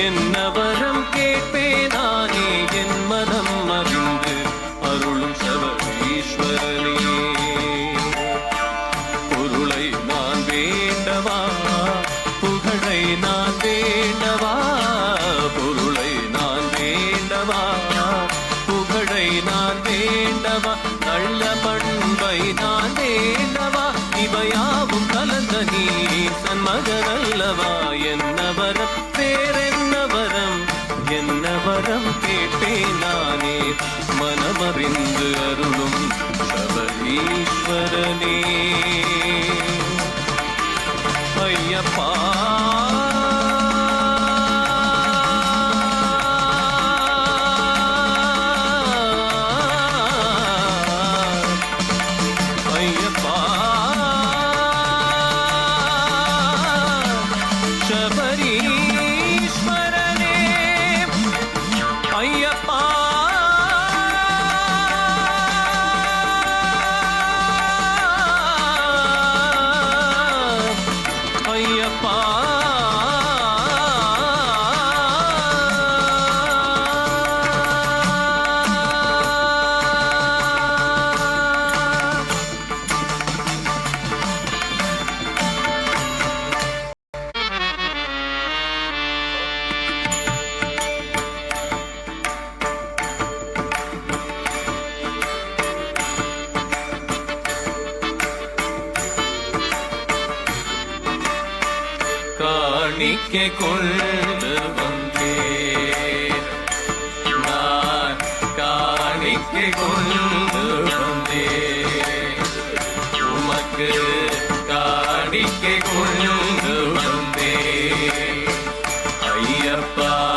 என்ன வரம் கேட்பேனானே என் மனம் அறிந்து அருளும் சபரீஸ்வரனே பொருளை நான் வேண்டவா? புகழை நான் வேண்டவா? பொருளை நான் வேண்டவா? புகழை நான் வேண்டவா? நல்ல பண்பை நான் வேண்டவா? இவையாவும் கலந்த நீ சன்மகனல்லவா என்ன வரம் வரம் நானே மனமறிந்து அருளும் சபரீஸ்வரனே ஐயப்பா! காணிக்கை கொண்டு வந்தேன். நான் காணிக்கை கொண்டு வந்தேன். உமக்கு காணிக்கை கொண்டு வந்தேன். ஐயப்பா